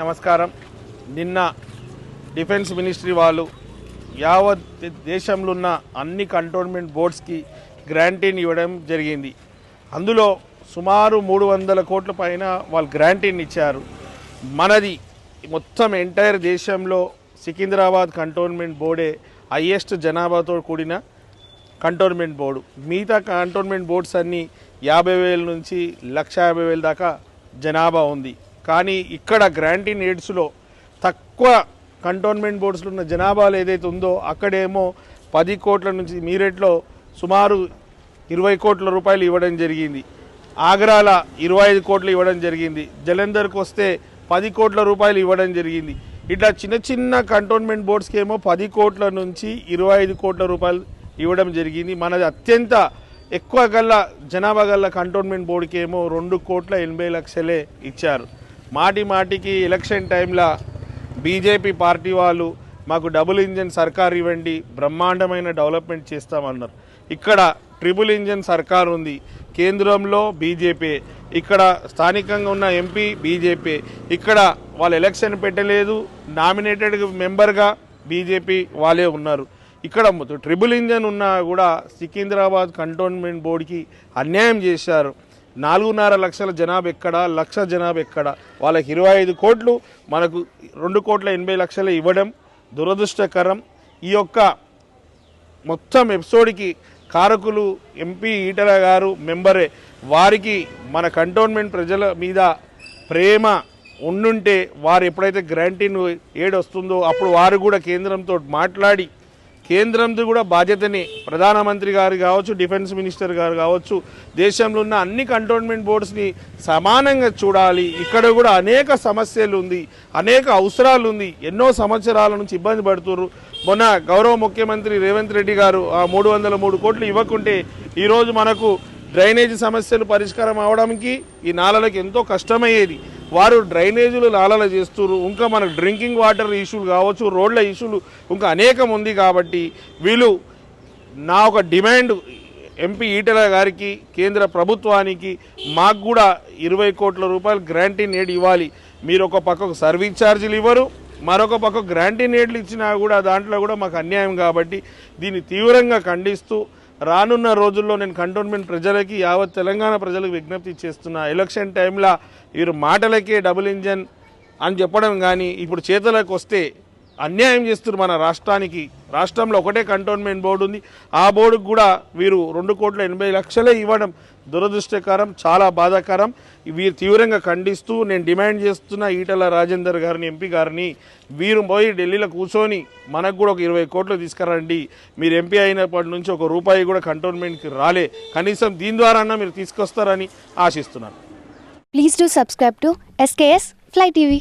నమస్కారం. నిన్న defence ministry వాళ్ళు యావత్ దేశంలో ఉన్న అన్ని కంటోన్మెంట్ బోర్డ్స్కి గ్రాంటీని ఇవ్వడం జరిగింది. అందులో సుమారు మూడు వందల కోట్ల పైన వాళ్ళు గ్రాంటీని ఇచ్చారు. మనది మొత్తం ఎంటైర్ దేశంలో సికింద్రాబాద్ కంటోన్మెంట్ బోర్డే హయ్యెస్ట్ జనాభాతో కూడిన కంటోన్మెంట్ బోర్డు. మిగతా కంటోన్మెంట్ బోర్డ్స్ అన్నీ యాభై వేల నుంచి లక్ష యాభై వేల దాకా జనాభా ఉంది. కానీ ఇక్కడ గ్రాంటీన్ ఎయిడ్స్లో తక్కువ కంటోన్మెంట్ బోర్డ్స్లో ఉన్న జనాభాలు ఏదైతే ఉందో అక్కడేమో పది కోట్ల నుంచి మీరెట్లో సుమారు ఇరవై కోట్ల రూపాయలు ఇవ్వడం జరిగింది. ఆగ్రాల ఇరవై ఐదు కోట్లు ఇవ్వడం జరిగింది. జలంధర్కి వస్తే పది కోట్ల రూపాయలు ఇవ్వడం జరిగింది. ఇట్లా చిన్న చిన్న కంటోన్మెంట్ బోర్డ్స్కి ఏమో పది కోట్ల నుంచి ఇరవై ఐదు కోట్ల రూపాయలు ఇవ్వడం జరిగింది. మనది అత్యంత ఎక్కువ గల్లా జనాభా గల్లా కంటోన్మెంట్ బోర్డుకి ఏమో రెండు కోట్ల ఎనభై లక్షలే ఇచ్చారు. మాటి మాటికి ఎలక్షన్ టైంలో బీజేపీ పార్టీ వాళ్ళు మాకు డబుల్ ఇంజన్ సర్కార్ ఇవ్వండి బ్రహ్మాండమైన డెవలప్మెంట్ చేస్తామన్నారు. ఇక్కడ ట్రిపుల్ ఇంజన్ సర్కార్ ఉంది కేంద్రంలో బీజేపీ ఇక్కడ స్థానికంగా ఉన్న ఎంపీ బీజేపీ ఇక్కడ వాళ్ళు ఎలక్షన్ పెట్టలేదు నామినేటెడ్ మెంబర్గా బీజేపీ వాళ్ళే ఉన్నారు. ఇక్కడ మొత్తం ట్రిపుల్ ఇంజన్ ఉన్నా కూడా సికింద్రాబాద్ కంటోన్మెంట్ బోర్డుకి అన్యాయం చేశారు. నాలుగున్నర లక్షల జనాభా ఎక్కడ లక్ష జనాభా ఎక్కడ? వాళ్ళకి ఇరవై ఐదు కోట్లు మనకు రెండు కోట్ల ఎనభై లక్షలు ఇవ్వడం దురదృష్టకరం. ఈ యొక్క మొత్తం ఎపిసోడ్కి కారకులు ఎంపీ ఈటల గారు మెంబరే. వారికి మన కంటోన్మెంట్ ప్రజల మీద ప్రేమ ఉండుంటే వారు ఎప్పుడైతే గ్రాంటీన్ ఏడు వస్తుందో అప్పుడు వారు కూడా కేంద్రంతో మాట్లాడి కేంద్రంతో కూడా బాధ్యతని ప్రధానమంత్రి గారు కావచ్చు డిఫెన్స్ మినిస్టర్ గారు కావచ్చు దేశంలో ఉన్న అన్ని కంటోన్మెంట్ బోర్డ్స్ని సమానంగా చూడాలి. ఇక్కడ కూడా అనేక సమస్యలు ఉంది అనేక అవసరాలు ఉంది ఎన్నో సంవత్సరాల నుంచి ఇబ్బంది పడుతున్నారు మొన్న గౌరవ ముఖ్యమంత్రి రేవంత్ రెడ్డి గారు ఆ మూడు వందల మూడు కోట్లు ఇవ్వకుంటే ఈరోజు మనకు డ్రైనేజ్ సమస్యలు పరిష్కారం అవడానికి ఈ నాలలకు ఎంతో కష్టమయ్యేది. వారు డ్రైనేజీలు నాలల చేస్తున్నారు ఇంకా మనకు డ్రింకింగ్ వాటర్ ఇష్యూలు కావచ్చు రోడ్ల ఇష్యూలు ఇంకా అనేకం ఉంది కాబట్టి వీళ్ళు నా ఒక డిమాండ్ ఎంపీ ఈటల గారికి కేంద్ర ప్రభుత్వానికి మాకు కూడా ఇరవై కోట్ల రూపాయలు గ్రాంటీ నేడు ఇవ్వాలి. మీరు ఒక పక్కకు సర్వీస్ ఛార్జీలు ఇవ్వరు మరొక పక్క గ్రాంటీ నేడ్లు ఇచ్చినా కూడా దాంట్లో కూడా మాకు అన్యాయం కాబట్టి దీన్ని తీవ్రంగా ఖండిస్తూ రానున్న రోజుల్లో నేను కంటోన్మెంట్ ప్రజలకి యావత్ తెలంగాణ ప్రజలకు విజ్ఞప్తి చేస్తున్నా. ఎలక్షన్ టైంలో వీరు మాటలకే డబుల్ ఇంజన్ అని చెప్పడం కానీ ఇప్పుడు చేతులకు వస్తే అన్యాయం చేస్తున్నారు మన రాష్ట్రానికి. రాష్ట్రంలో ఒకటే కంటోన్మెంట్ బోర్డు ఉంది. ఆ బోర్డుకు కూడా వీరు రెండు కోట్ల ఎనభై లక్షలే ఇవ్వడం దురదృష్టకరం చాలా బాధాకరం. వీరు తీవ్రంగా ఖండిస్తూ నేను డిమాండ్ చేస్తున్న ఈటల రాజేందర్ గారిని ఎంపీ గారిని వీరు పోయి ఢిల్లీలో కూర్చొని మనకు కూడా ఒక ఇరవై కోట్లు తీసుకురండి. మీరు ఎంపీ అయినప్పటి నుంచి ఒక రూపాయి కూడా కంటోన్మెంట్కి రాలే. కనీసం దీని ద్వారా మీరు తీసుకొస్తారని ఆశిస్తున్నాను. Please do subscribe to SKS fly TV